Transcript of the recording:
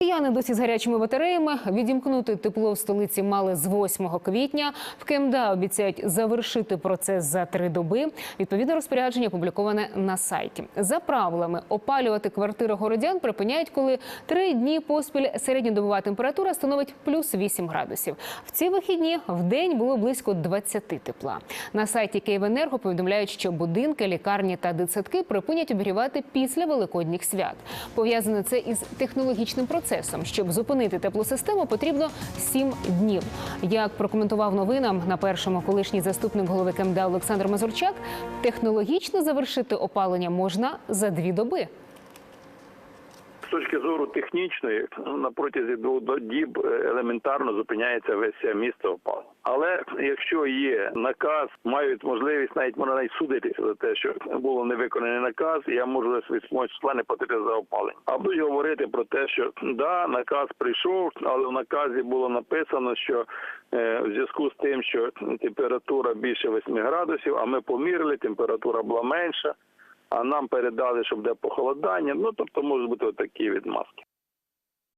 Кияни досі з гарячими батареями відімкнути тепло в столиці мали з 8 квітня. В КМДА обіцяють завершити процес за три доби. Відповідне розпорядження опубліковане на сайті. За правилами опалювати квартири городян припиняють, коли три дні поспіль середньодобова температура становить плюс 8 градусів. В ці вихідні в день було близько 20 тепла. На сайті Київенерго повідомляють, що будинки, лікарні та дитсадки припинять обігрівати після великодніх свят. Пов'язане це із технологічним процесом. Щоб зупинити теплосистему, потрібно 7 днів. Як прокоментував новинам на першому колишній заступник голови КМДА Олександр Мазурчак, технологічно завершити опалення можна за дві доби. З точки зору технічної, на протязі двох діб е, елементарно зупиняється весь місто опал. Але якщо є наказ, мають можливість навіть можна навіть судитися за те, що було не виконаний наказ, я можу 8 числа не платити за опалення. А будуть говорити про те, що да, наказ прийшов, але в наказі було написано, що е, в зв'язку з тим, що температура більше 8 градусів, а ми поміряли, температура була менша. А нам передали, щоб де похолодання. Ну тобто можуть бути отакі відмазки.